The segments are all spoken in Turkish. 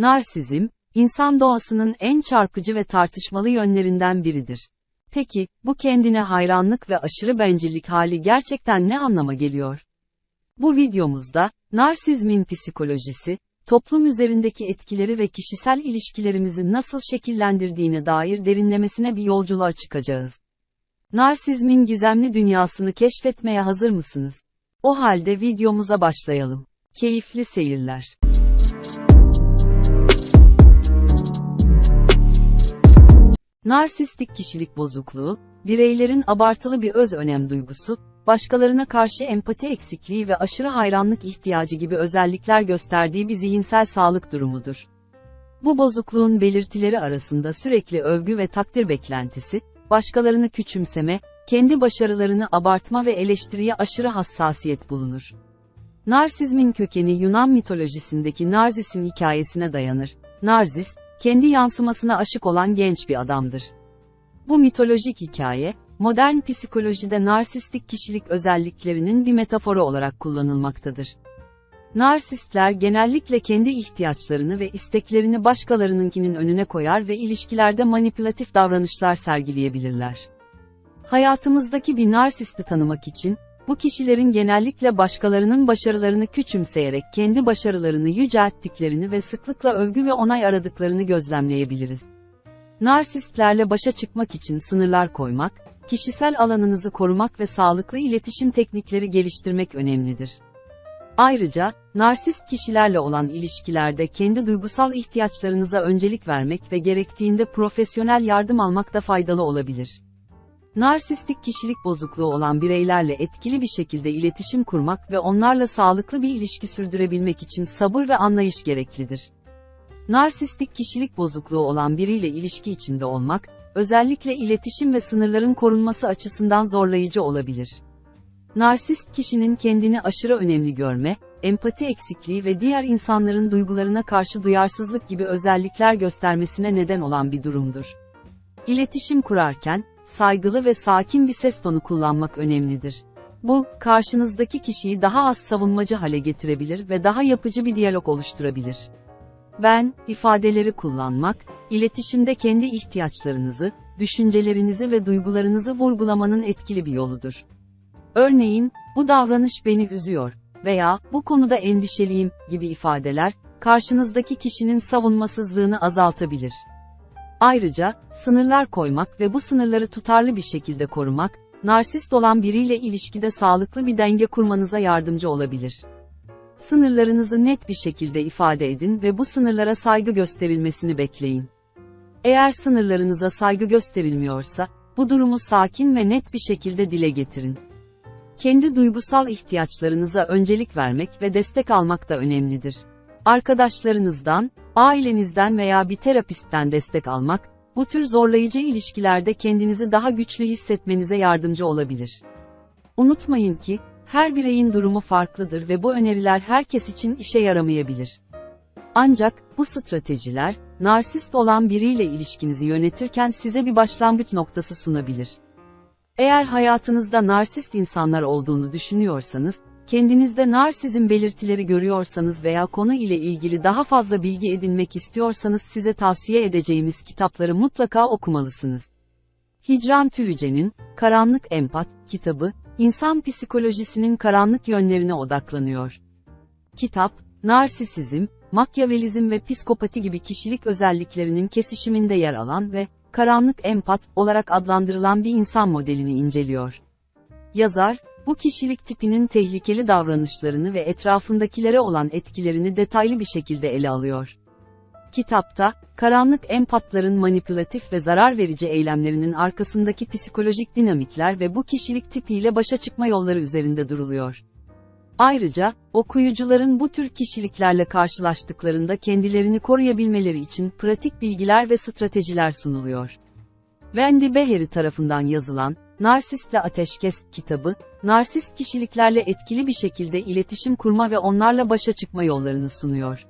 Narsizm, insan doğasının en çarpıcı ve tartışmalı yönlerinden biridir. Peki, bu kendine hayranlık ve aşırı bencillik hali gerçekten ne anlama geliyor? Bu videomuzda, narsizmin psikolojisi, toplum üzerindeki etkileri ve kişisel ilişkilerimizi nasıl şekillendirdiğine dair derinlemesine bir yolculuğa çıkacağız. Narsizmin gizemli dünyasını keşfetmeye hazır mısınız? O halde videomuza başlayalım. Keyifli seyirler. Narsistik kişilik bozukluğu, bireylerin abartılı bir öz önem duygusu, başkalarına karşı empati eksikliği ve aşırı hayranlık ihtiyacı gibi özellikler gösterdiği bir zihinsel sağlık durumudur. Bu bozukluğun belirtileri arasında sürekli övgü ve takdir beklentisi, başkalarını küçümseme, kendi başarılarını abartma ve eleştiriye aşırı hassasiyet bulunur. Narsizmin kökeni Yunan mitolojisindeki Narzis'in hikayesine dayanır. Narzis, kendi yansımasına aşık olan genç bir adamdır. Bu mitolojik hikaye, modern psikolojide narsistik kişilik özelliklerinin bir metaforu olarak kullanılmaktadır. Narsistler genellikle kendi ihtiyaçlarını ve isteklerini başkalarınınkinin önüne koyar ve ilişkilerde manipülatif davranışlar sergileyebilirler. Hayatımızdaki bir narsisti tanımak için, bu kişilerin genellikle başkalarının başarılarını küçümseyerek kendi başarılarını yücelttiklerini ve sıklıkla övgü ve onay aradıklarını gözlemleyebiliriz. Narsistlerle başa çıkmak için sınırlar koymak, kişisel alanınızı korumak ve sağlıklı iletişim teknikleri geliştirmek önemlidir. Ayrıca, narsist kişilerle olan ilişkilerde kendi duygusal ihtiyaçlarınıza öncelik vermek ve gerektiğinde profesyonel yardım almak da faydalı olabilir. Narsistik kişilik bozukluğu olan bireylerle etkili bir şekilde iletişim kurmak ve onlarla sağlıklı bir ilişki sürdürebilmek için sabır ve anlayış gereklidir. Narsistik kişilik bozukluğu olan biriyle ilişki içinde olmak, özellikle iletişim ve sınırların korunması açısından zorlayıcı olabilir. Narsist kişinin kendini aşırı önemli görme, empati eksikliği ve diğer insanların duygularına karşı duyarsızlık gibi özellikler göstermesine neden olan bir durumdur. İletişim kurarken, saygılı ve sakin bir ses tonu kullanmak önemlidir. Bu, karşınızdaki kişiyi daha az savunmacı hale getirebilir ve daha yapıcı bir diyalog oluşturabilir. Ben, ifadeleri kullanmak, iletişimde kendi ihtiyaçlarınızı, düşüncelerinizi ve duygularınızı vurgulamanın etkili bir yoludur. Örneğin, bu davranış beni üzüyor veya bu konuda endişeliyim gibi ifadeler, karşınızdaki kişinin savunmasızlığını azaltabilir. Ayrıca, sınırlar koymak ve bu sınırları tutarlı bir şekilde korumak, narsist olan biriyle ilişkide sağlıklı bir denge kurmanıza yardımcı olabilir. Sınırlarınızı net bir şekilde ifade edin ve bu sınırlara saygı gösterilmesini bekleyin. Eğer sınırlarınıza saygı gösterilmiyorsa, bu durumu sakin ve net bir şekilde dile getirin. Kendi duygusal ihtiyaçlarınıza öncelik vermek ve destek almak da önemlidir. Arkadaşlarınızdan, ailenizden veya bir terapistten destek almak, bu tür zorlayıcı ilişkilerde kendinizi daha güçlü hissetmenize yardımcı olabilir. Unutmayın ki, her bireyin durumu farklıdır ve bu öneriler herkes için işe yaramayabilir. Ancak, bu stratejiler, narsist olan biriyle ilişkinizi yönetirken size bir başlangıç noktası sunabilir. Eğer hayatınızda narsist insanlar olduğunu düşünüyorsanız, kendinizde narsizm belirtileri görüyorsanız veya konu ile ilgili daha fazla bilgi edinmek istiyorsanız size tavsiye edeceğimiz kitapları mutlaka okumalısınız. Hicran Tülüce'nin, Karanlık Empat, kitabı, insan psikolojisinin karanlık yönlerine odaklanıyor. Kitap, narsisizm, makyavelizm ve psikopati gibi kişilik özelliklerinin kesişiminde yer alan ve karanlık empat olarak adlandırılan bir insan modelini inceliyor. Yazar, bu kişilik tipinin tehlikeli davranışlarını ve etrafındakilere olan etkilerini detaylı bir şekilde ele alıyor. Kitapta, karanlık empatların manipülatif ve zarar verici eylemlerinin arkasındaki psikolojik dinamikler ve bu kişilik tipiyle başa çıkma yolları üzerinde duruluyor. Ayrıca, okuyucuların bu tür kişiliklerle karşılaştıklarında kendilerini koruyabilmeleri için pratik bilgiler ve stratejiler sunuluyor. Wendy Behery tarafından yazılan, Narsistle Ateşkes kitabı, narsist kişiliklerle etkili bir şekilde iletişim kurma ve onlarla başa çıkma yollarını sunuyor.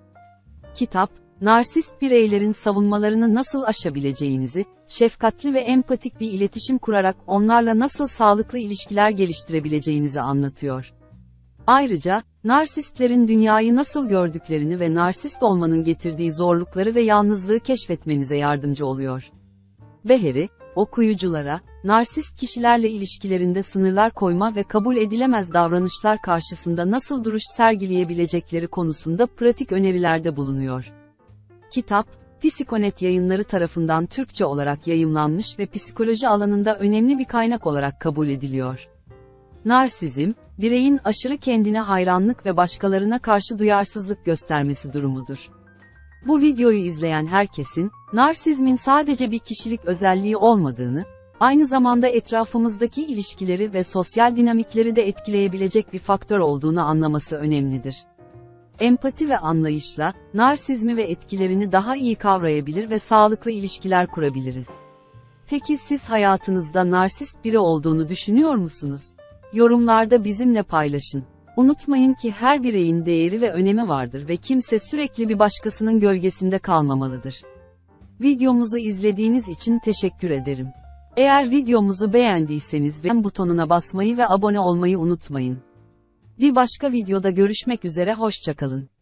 Kitap, narsist bireylerin savunmalarını nasıl aşabileceğinizi, şefkatli ve empatik bir iletişim kurarak onlarla nasıl sağlıklı ilişkiler geliştirebileceğinizi anlatıyor. Ayrıca, narsistlerin dünyayı nasıl gördüklerini ve narsist olmanın getirdiği zorlukları ve yalnızlığı keşfetmenize yardımcı oluyor. Beheri, okuyuculara, narsist kişilerle ilişkilerinde sınırlar koyma ve kabul edilemez davranışlar karşısında nasıl duruş sergileyebilecekleri konusunda pratik önerilerde bulunuyor. Kitap, Psikonet yayınları tarafından Türkçe olarak yayımlanmış ve psikoloji alanında önemli bir kaynak olarak kabul ediliyor. Narsizm, bireyin aşırı kendine hayranlık ve başkalarına karşı duyarsızlık göstermesi durumudur. Bu videoyu izleyen herkesin, narsizmin sadece bir kişilik özelliği olmadığını, aynı zamanda etrafımızdaki ilişkileri ve sosyal dinamikleri de etkileyebilecek bir faktör olduğunu anlaması önemlidir. Empati ve anlayışla, narsizmi ve etkilerini daha iyi kavrayabilir ve sağlıklı ilişkiler kurabiliriz. Peki siz hayatınızda narsist biri olduğunu düşünüyor musunuz? Yorumlarda bizimle paylaşın. Unutmayın ki her bireyin değeri ve önemi vardır ve kimse sürekli bir başkasının gölgesinde kalmamalıdır. Videomuzu izlediğiniz için teşekkür ederim. Eğer videomuzu beğendiyseniz beğen butonuna basmayı ve abone olmayı unutmayın. Bir başka videoda görüşmek üzere hoşçakalın.